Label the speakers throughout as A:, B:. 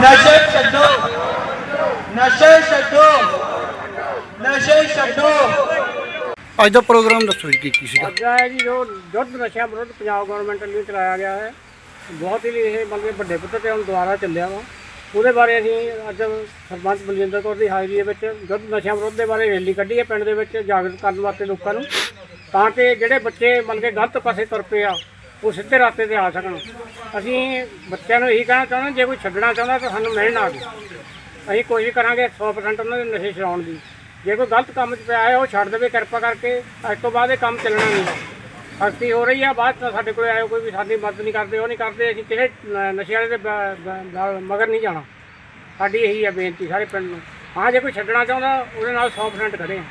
A: ਨਸ਼ੇ ਛੱਡੋ। ਨਸ਼ੇ ਛੱਡੋ। ਨਸ਼ੇ ਛੱਡੋ।
B: ਅੱਜ ਦਾ ਪ੍ਰੋਗਰਾਮ ਦੱਸੋ ਜੀ ਕੀ ਕੀ ਸੀਗਾ?
C: ਅੱਗਾ ਹੈ ਜੀ ਜੋ ਯੁੱਧ ਨਸ਼ਿਆਂ ਵਿਰੁੱਧ ਪੰਜਾਬ ਗਵਰਨਮੈਂਟ ਵੱਲੋਂ ਚਲਾਇਆ ਗਿਆ ਹੈ। ਬਹੁਤ ਹੀ ਇਹ ਮਤਲਬ ਵੱਡੇ ਪੱਧਰ ਤੇ ਹੁਣ ਦੁਆਰਾ ਚੱਲਿਆ ਵਾ। ਉਹਦੇ ਬਾਰੇ ਅਸੀਂ ਅੱਜ ਸਰਪੰਚ ਬਲਜਿੰਦਰ ਕੌਰ ਦੀ ਹਾਜ਼ਰੀ ਦੇ ਵਿੱਚ ਯੁੱਧ ਨਸ਼ਿਆਂ ਵਿਰੁੱਧ ਦੇ ਬਾਰੇ ਰੈਲੀ ਕੱਢੀ ਹੈ ਪਿੰਡ ਦੇ ਵਿੱਚ ਜਾਗਰੂਕ ਕਰਨ ਵਾਸਤੇ ਲੋਕਾਂ ਨੂੰ। ਤਾਂ ਕਿ ਜਿਹੜੇ ਬੱਚੇ ਮਤਲਬ ਕਿ ਗਲਤ ਪਾਸੇ ਤੁਰ ਪਏ ਆ ਉਹ ਸਿੱਧੇ ਰਾਸਤੇ ਤੇ ਆ ਸਕਣ। ਅਸੀਂ ਬੱਚਿਆਂ ਨੂੰ ਇਹੀ ਕਹਿਣਾ ਚਾਹੁੰਦੇ, ਜੇ ਕੋਈ ਛੱਡਣਾ ਚਾਹੁੰਦਾ ਤਾਂ ਸਾਨੂੰ ਮਿਲਣ ਆ ਜਾਓ। ਅਸੀਂ ਕੋਸ਼ਿਸ਼ ਕਰਾਂਗੇ 100% ਉਹਨਾਂ ਦੇ ਨਸ਼ੇ ਛਡਾਉਣ ਦੀ। ਜੇ ਕੋਈ ਗਲਤ ਕੰਮ 'ਚ ਪਿਆ ਹੈ, ਉਹ ਛੱਡ ਦੇਵੇ ਕਿਰਪਾ ਕਰਕੇ। ਅੱਜ ਤੋਂ ਬਾਅਦ ਇਹ ਕੰਮ ਚੱਲਣਾ ਨਹੀਂ। ਸਖਤੀ ਹੋ ਰਹੀ ਆ, ਬਾਅਦ ਤਾਂ ਸਾਡੇ ਕੋਲ ਆਇਓ ਕੋਈ ਵੀ ਸਾਡੀ ਮਦਦ ਨਹੀਂ ਕਰਦੇ, ਉਹ ਨਹੀਂ ਕਰਦੇ। ਅਸੀਂ ਕਿਸੇ ਨਸ਼ੇ ਵਾਲੇ ਦੇ ਮਗਰ ਨਹੀਂ ਜਾਣਾ। ਸਾਡੀ ਇਹੀ ਆ ਬੇਨਤੀ ਸਾਰੇ ਪਿੰਡ ਨੂੰ। ਹਾਂ, ਜੇ ਕੋਈ ਛੱਡਣਾ ਚਾਹੁੰਦਾ, ਉਹਦੇ ਨਾਲ 100% ਖੜੇ ਹਾਂ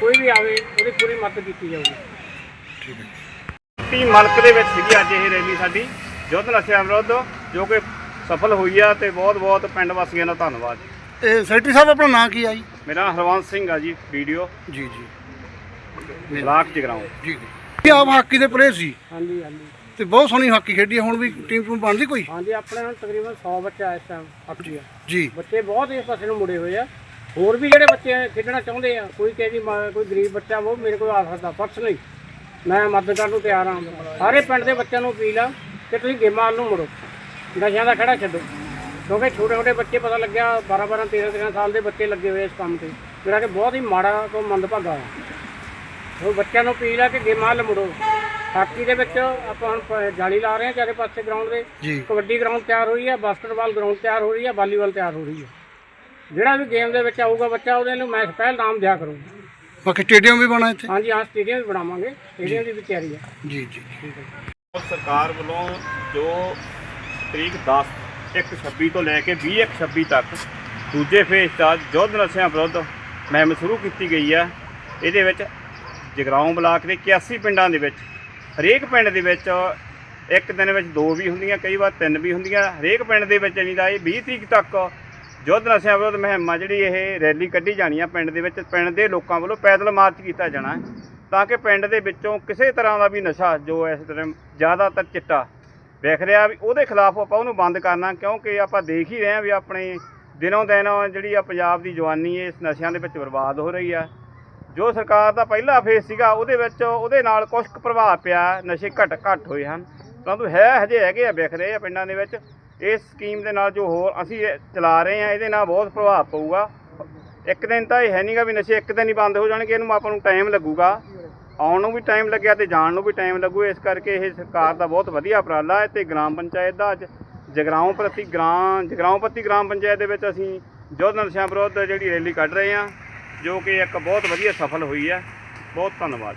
C: ਕੋਈ ਵੀ ਆਵੇ, ਉਹਦੀ ਪੂਰੀ ਮਦਦ ਕੀਤੀ ਜਾਊਗੀ।
D: ਟੀ ਮਲਕ ਦੇ ਵਿੱਚ ਸੀਗੀ ਅੱਜ ਇਹ ਰੈਲੀ ਸਾਡੀ। ਯੁੱਧ ਨਸ਼ਿਆਂ ਵਿਰੁੱਧ ਜੋ ਕਿ ਸਫਲ ਹੋਈ ਆ ਤੇ ਬਹੁਤ ਬਹੁਤ ਪਿੰਡ ਵਾਸੀਆਂ ਦਾ ਧੰਨਵਾਦ।
B: ਇਹ ਸੈਕਟਰੀ ਸਾਹਿਬ ਆਪਣਾ ਨਾਂ ਕੀ ਆ ਜੀ?
D: ਮੇਰਾ ਹਰਵੰਸ ਸਿੰਘ ਆ ਜੀ ਵੀਡੀਓ।
B: ਜੀ ਜੀ।
D: ਬਲਾਕ ਜਗਰਾਉਂ
B: ਜੀ ਜੀ। ਆਪ ਹਾਕੀ ਦੇ ਪਲੇਅਰ ਸੀ?
C: ਹਾਂਜੀ ਹਾਂਜੀ।
B: ਤੇ ਬਹੁਤ ਸੋਹਣੀ ਹਾਕੀ ਖੇਡੀ ਹੁਣ ਵੀ ਟੀਮ ਟੂਮ ਬਣਦੀ ਕੋਈ?
C: ਹਾਂਜੀ ਆਪਣੇ ਹੁਣ ਤਕਰੀਬਨ 100 ਬੱਚਾ ਇਸ ਟਾਈਮ ਹਾਕੀ ਆ।
B: ਜੀ।
C: ਬੱਚੇ ਬਹੁਤ ਇਸ ਪਾਸੇ ਨੂੰ ਮੁੜੇ ਹੋਏ ਆ। ਹੋਰ ਵੀ ਜਿਹੜੇ ਬੱਚੇ ਖੇਡਣਾ ਚਾਹੁੰਦੇ ਆ ਕੋਈ ਕਹੇ ਜੀ ਮ- ਕੋਈ ਗਰੀਬ ਬੱਚਾ ਉਹ ਮੇਰੇ ਕੋਲ ਆ ਸਕਦਾ ਪਰਸਨਲੀ ਮੈਂ ਮਦਦ ਕਰਨ ਨੂੰ ਤਿਆਰ ਹਾਂ। ਸਾਰੇ ਪਿੰਡ ਦੇ ਬੱਚਿਆਂ ਨੂੰ ਅਪੀਲ ਆ ਕਿ ਤੁਸੀਂ ਗੇਮਾਂ ਵੱਲ ਨੂੰ ਮੁੜੋ। ਨਸ਼ਿਆਂ ਦਾ ਖੜਾ ਛੱਡੋ। ਕਿਉਂਕਿ ਛੋਟੇ ਛੋਟੇ ਬੱਚੇ ਪਤਾ ਲੱਗਿਆ 12 12 13 13 ਸਾਲ ਦੇ ਬੱਚੇ ਲੱਗੇ ਹੋਏ ਇਸ ਕੰਮ ਤੇ। ਜਿਹੜਾ ਕਿ ਬਹੁਤ ਹੀ ਮਾੜਾ ਤੋਂ ਮੰਦਭਾਗਾ ਹੈ ਉਹ ਬੱਚਿਆਂ ਨੂੰ ਅਪੀਲ ਆ ਕਿ ਗੇਮਾਂ ਵੱਲ ਮੁੜੋ। ਹਾਕੀ ਦੇ ਵਿੱਚ ਆਪਾਂ ਹੁਣ ਜਾਲੀ ਲਾ ਰਹੇ ਹਾਂ ਚਾਰੇ ਪਾਸੇ ਗਰਾਊਂਡ ਦੇ। ਕਬੱਡੀ ਗਰਾਊਂਡ ਤਿਆਰ ਹੋਈ ਹੈ ਬਾਸਕਟਬਾਲ ਗਰਾਊਂਡ ਤਿਆਰ ਹੋ ਰਹੀ ਹੈ ਵਾਲੀਬਾਲ ਤਿਆਰ ਹੋ ਰਹੀ ਹੈ ਜਿਹੜਾ ਵੀ ਗੇਮ ਦੇ ਵਿੱਚ ਆਊਗਾ ਬੱਚਾ ਉਹਦੇ ਨੂੰ ਮੈਚ ਪਹਿਲ ਨਾਮ ਦਿਆ ਕਰੂੰ।
B: ਬਾਕੀ ਸਟੇਡੀਅਮ ਵੀ ਬਣਾ ਇੱਥੇ?
C: ਹਾਂਜੀ ਹਾਂ ਸਟੇਡੀਅਮ ਵੀ ਬਣਾਵਾਂਗੇ। ਸਟੇਡੀਅਮ ਦੀ ਵੀ ਤਿਆਰੀ ਹੈ
B: ਜੀ ਜੀ
D: ਸਰਕਾਰ ਵੱਲੋਂ ਜੋ ਤਰੀਕ 10 ਇੱਕ 26 ਤੋਂ ਲੈ ਕੇ 20 ਇੱਕ 26 ਤੱਕ ਦੂਜੇ ਫੇਜ਼ ਦਾ ਯੁੱਧ ਨਸ਼ਿਆਂ ਵਿਰੁੱਧ ਮੁਹਿੰਮ ਸ਼ੁਰੂ ਕੀਤੀ ਗਈ ਹੈ ਇਹਦੇ ਵਿੱਚ ਜਗਰਾਉਂ ਬਲਾਕ ਦੇ 81 ਪਿੰਡਾਂ ਦੇ ਵਿੱਚ ਹਰੇਕ ਪਿੰਡ ਦੇ ਵਿੱਚ ਇੱਕ ਦਿਨ ਵਿੱਚ ਦੋ ਵੀ ਹੁੰਦੀਆਂ ਕਈ ਵਾਰ ਤਿੰਨ ਵੀ ਹੁੰਦੀਆਂ। ਹਰੇਕ ਪਿੰਡ ਦੇ ਵਿੱਚ ਨਹੀਂ ਦਾ ਇਹ 20 ਤਰੀਕ ਤੱਕ ਯੁੱਧ ਨਸ਼ਿਆਂ ਵਿਰੁੱਧ ਮੁਹਿੰਮ ਜਿਹੜੀ ਇਹ ਰੈਲੀ ਕੱਢੀ ਜਾਣੀ ਆ ਪਿੰਡ ਦੇ ਵਿੱਚ, ਪਿੰਡ ਦੇ ਲੋਕਾਂ ਵੱਲੋਂ ਪੈਦਲ ਮਾਰਚ ਕੀਤਾ ਜਾਣਾ ਤਾਂ ਕਿ ਪਿੰਡ ਦੇ ਵਿੱਚੋਂ ਕਿਸੇ ਤਰ੍ਹਾਂ ਦਾ ਵੀ ਨਸ਼ਾ ਜੋ ਇਸ ਤਰ੍ਹਾਂ ਜ਼ਿਆਦਾਤਰ ਚਿੱਟਾ ਵੇਖ ਰਿਹਾ ਵੀ ਉਹਦੇ ਖਿਲਾਫ ਆਪਾਂ ਉਹਨੂੰ ਬੰਦ ਕਰਨਾ, ਕਿਉਂਕਿ ਆਪਾਂ ਦੇਖ ਹੀ ਰਹੇ ਹਾਂ ਵੀ ਆਪਣੇ ਦਿਨੋਂ ਦਿਨ ਜਿਹੜੀ ਆ ਪੰਜਾਬ ਦੀ ਜਵਾਨੀ ਇਸ ਨਸ਼ਿਆਂ ਦੇ ਵਿੱਚ ਬਰਬਾਦ ਹੋ ਰਹੀ ਆ। ਜੋ ਸਰਕਾਰ ਦਾ ਪਹਿਲਾ ਫੇਸ ਸੀਗਾ, ਉਹਦੇ ਵਿੱਚ ਉਹਦੇ ਨਾਲ ਕੁਝ ਕੁ ਪ੍ਰਭਾਵ ਪਿਆ, ਨਸ਼ੇ ਘਟ ਘਟ ਹੋਏ ਹਨ। ਪਰੰਤੂ ਹੈ ਹਜੇ ਹੈਗੇ ਆ, ਵਿਖ ਰਹੇ ਆ ਪਿੰਡਾਂ ਦੇ ਵਿੱਚ। ਇਸ ਸਕੀਮ ਦੇ ਨਾਲ ਜੋ ਹੋਰ ਅਸੀਂ ਚਲਾ ਰਹੇ ਹਾਂ, ਇਹਦੇ ਨਾਲ ਬਹੁਤ ਪ੍ਰਭਾਵ ਪਊਗਾ। ਇੱਕ ਦਿਨ ਤਾਂ ਇਹ ਹੈ ਨਹੀਂਗਾ ਵੀ ਨਸ਼ੇ ਇੱਕ ਦਿਨ ਹੀ ਬੰਦ ਹੋ ਜਾਣਗੇ, ਇਹਨੂੰ ਆਪਾਂ ਨੂੰ ਟਾਈਮ ਲੱਗੂਗਾ। ਆਉਣ ਨੂੰ ਵੀ ਟਾਈਮ ਲੱਗਿਆ ਤੇ ਜਾਣ ਨੂੰ ਵੀ ਟਾਈਮ ਲੱਗੂ। ਇਸ ਕਰਕੇ ਇਹ ਸਰਕਾਰ ਦਾ ਬਹੁਤ ਵਧੀਆ ਉਪਰਾਲਾ ਹੈ ਤੇ ਗ੍ਰਾਮ ਪੰਚਾਇਤ ਦਾ ਅੱਜ ਜਗਰਾਉਂ ਪ੍ਰਤੀ ਗ੍ਰਾਮ ਜਗਰਾਉਂ ਪ੍ਰਤੀ ਗ੍ਰਾਮ ਪੰਚਾਇਤ ਦੇ ਵਿੱਚ ਅਸੀਂ ਯੁੱਧ ਨਸ਼ਿਆਂ ਵਿਰੁੱਧ ਜਿਹੜੀ ਰੈਲੀ ਕੱਢ ਰਹੇ ਹਾਂ, ਜੋ ਕਿ ਇੱਕ ਬਹੁਤ ਵਧੀਆ ਸਫਲ ਹੋਈ ਹੈ। ਬਹੁਤ ਧੰਨਵਾਦ।